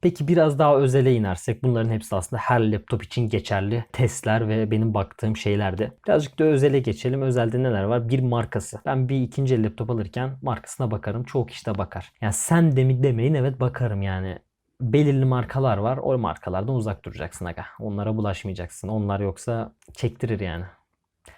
Peki biraz daha özele inersek bunların hepsi aslında her laptop için geçerli testler ve benim baktığım şeylerdi. Birazcık da özele geçelim. Özelde neler var? Bir markası. Ben bir ikinci laptop alırken markasına bakarım. Çoğu kişi de bakar. Yani sen de mi demeyin evet bakarım yani. Belirli markalar var. O markalardan uzak duracaksın aga. Onlara bulaşmayacaksın. Onlar yoksa çektirir yani.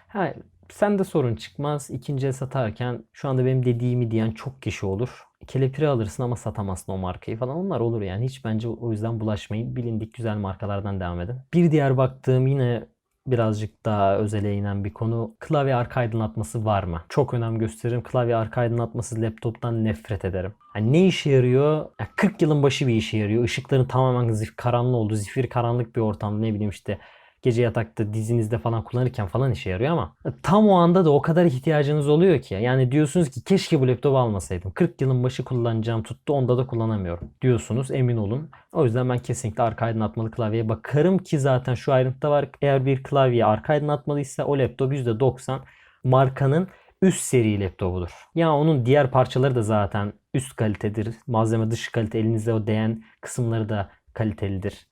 Ha, sen de sorun çıkmaz. İkinci el satarken şu anda benim dediğimi diyen çok kişi olur. Kelepiri alırsın ama satamazsın o markayı falan. Onlar olur yani. Hiç bence o yüzden bulaşmayın. Bilindik güzel markalardan devam edin. Bir diğer baktığım yine birazcık daha özele inen bir konu. Klavye arka aydınlatması var mı? Çok önem gösteririm. Klavye arka aydınlatması laptoptan nefret ederim. Yani ne işe yarıyor? Ya 40 yılın başı bir işe yarıyor. Işıkların tamamen zif karanlığı oldu. Zifir karanlık bir ortamda ne bileyim işte gece yatakta dizinizde falan kullanırken falan işe yarıyor ama tam o anda da o kadar ihtiyacınız oluyor ki. Yani diyorsunuz ki keşke bu laptopu almasaydım. 40 yılın başı kullanacağım tuttu onda da kullanamıyorum diyorsunuz emin olun. O yüzden ben kesinlikle arka aydınlatmalı klavyeye bakarım ki zaten şu ayrıntıda var. Eğer bir klavye arka aydınlatmalıysa o laptop %90 markanın üst seri laptopudur. Ya onun diğer parçaları da zaten üst kalitedir. Malzeme dışı kalite elinizde o değen kısımları da kalitelidir.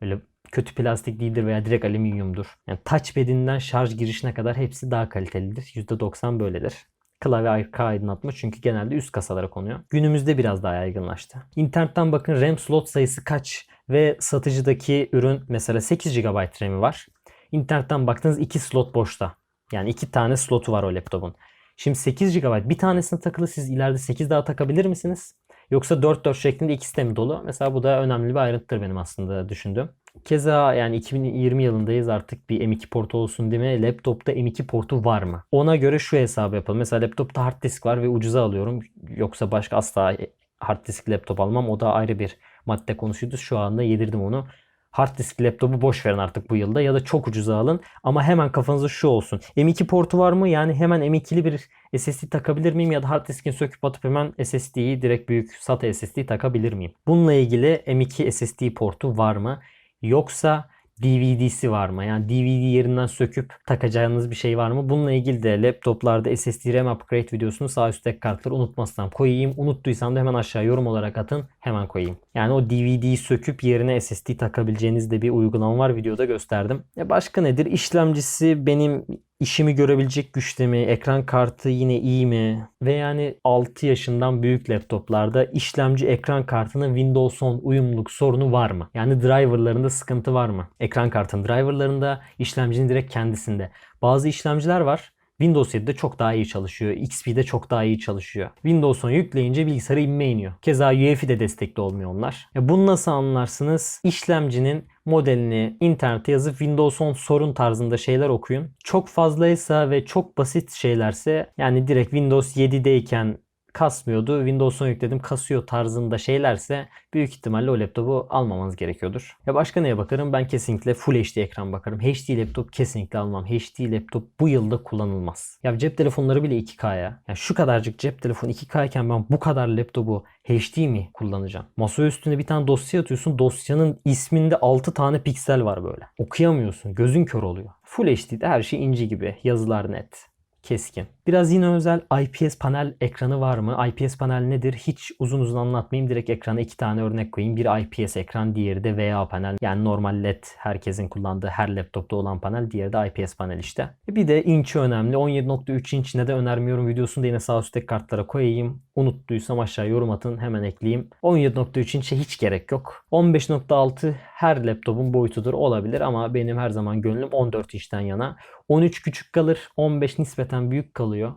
Öyle kötü plastik değildir veya direkt alüminyumdur. Yani touchpad'inden şarj girişine kadar hepsi daha kalitelidir. %90 böyledir. Klavye arka aydınlatma çünkü genelde üst kasalara konuyor. Günümüzde biraz daha yaygınlaştı. İnternetten bakın RAM slot sayısı kaç ve satıcıdaki ürün mesela 8 GB RAM'i var. İnternetten baktığınız 2 slot boşta. Yani 2 tane slotu var o laptopun. Şimdi 8 GB bir tanesine takılı siz ileride 8 daha takabilir misiniz? Yoksa 4-4 şeklinde ikisi de mi dolu? Mesela bu da önemli bir ayrıntıdır benim aslında düşündüğüm. Keza yani 2020 yılındayız artık bir M2 portu olsun değil mi? Laptopta M2 portu var mı? Ona göre şu hesabı yapalım. Mesela laptopta hard disk var ve ucuza alıyorum. Yoksa başka asla hard disk laptop almam. O da ayrı bir madde konusuydu. Şu anda yedirdim onu. Hard disk laptopu boş verin artık bu yılda ya da çok ucuza alın. Ama hemen kafanızda şu olsun. M2 portu var mı? Yani hemen M2'li bir SSD takabilir miyim? Ya da hard diskin söküp atıp hemen SSD'yi direkt büyük SATA SSD takabilir miyim? Bununla ilgili M2 SSD portu var mı? Yoksa DVD'si var mı? Yani DVD yerinden söküp takacağınız bir şey var mı? Bununla ilgili de laptoplarda SSD RAM upgrade videosunu sağ üstteki kartları unutmazsam koyayım. Unuttuysam da hemen aşağı yorum olarak atın. Hemen koyayım. Yani o DVD'yi söküp yerine SSD takabileceğiniz de bir uygulama var. Videoda gösterdim. Ya başka nedir? İşlemcisi benim işimi görebilecek güçte mi? Ekran kartı yine iyi mi? Ve yani 6 yaşından büyük laptoplarda işlemci ekran kartının Windows 10 uyumluluk sorunu var mı? Yani driverlarında sıkıntı var mı? Ekran kartın driverlarında, işlemcinin direkt kendisinde. Bazı işlemciler var. Windows 7'de çok daha iyi çalışıyor. XP'de çok daha iyi çalışıyor. Windows 10 yükleyince bilgisayara inme iniyor. Keza UEFI de destekli olmuyor onlar. Ya bunu nasıl anlarsınız? İşlemcinin modelini internete yazıp Windows 10 sorun tarzında şeyler okuyun. Çok fazlaysa ve çok basit şeylerse yani direkt Windows 7'deyken kasmıyordu. Windows 10 yükledim kasıyor tarzında şeylerse büyük ihtimalle o laptopu almamanız gerekiyordur. Ya başka neye bakarım? Ben kesinlikle Full HD ekran bakarım. HD laptop kesinlikle almam. HD laptop bu yılda kullanılmaz. Ya cep telefonları bile 2K'ya. Ya şu kadarcık cep telefonu 2K iken ben bu kadar laptopu HD mi kullanacağım? Masa üstüne bir tane dosya atıyorsun. Dosyanın isminde 6 tane piksel var böyle. Okuyamıyorsun. Gözün kör oluyor. Full HD'de her şey inci gibi. Yazılar net keskin. Biraz yine özel IPS panel ekranı var mı? IPS panel nedir? Hiç uzun uzun anlatmayayım. Direkt ekrana iki tane örnek koyayım. Bir IPS ekran, diğeri de VA panel. Yani normal LED herkesin kullandığı her laptopta olan panel. Diğeri de IPS panel işte. Bir de inçi önemli. 17.3 inç ne de önermiyorum. Videosunu da yine sağ üstteki kartlara koyayım. Unuttuysam aşağı yorum atın. Hemen ekleyeyim. 17.3 inçe hiç gerek yok. 15.6 her laptopun boyutudur olabilir ama benim her zaman gönlüm 14 inçten yana. 13 küçük kalır. 15 nispeten büyük kalıyor.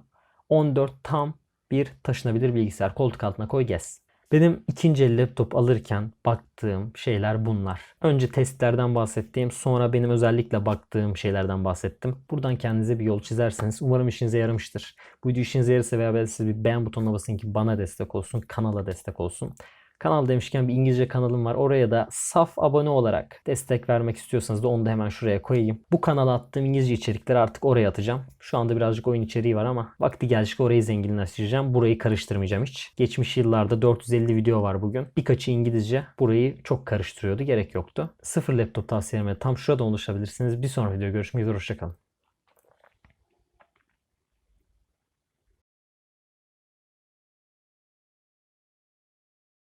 14 tam bir taşınabilir bilgisayar. Koltuk altına koy gez. Benim ikinci el laptop alırken baktığım şeyler bunlar. Önce testlerden bahsettiğim, sonra benim özellikle baktığım şeylerden bahsettim. Buradan kendinize bir yol çizerseniz umarım işinize yaramıştır. Bu video işinize yararsa veya siz bir beğen butonuna basın ki bana destek olsun, kanala destek olsun. Kanal demişken bir İngilizce kanalım var. Oraya da saf abone olarak destek vermek istiyorsanız da onu da hemen şuraya koyayım. Bu kanala attığım İngilizce içerikleri artık oraya atacağım. Şu anda birazcık oyun içeriği var ama vakti geldikçe orayı zenginleştireceğim. Burayı karıştırmayacağım hiç. Geçmiş yıllarda 450 video var bugün. Birkaçı İngilizce. Burayı çok karıştırıyordu. Gerek yoktu. Sıfır laptop tavsiyelerime tam şurada ulaşabilirsiniz. Bir sonraki videoda görüşmek üzere. Hoşçakalın.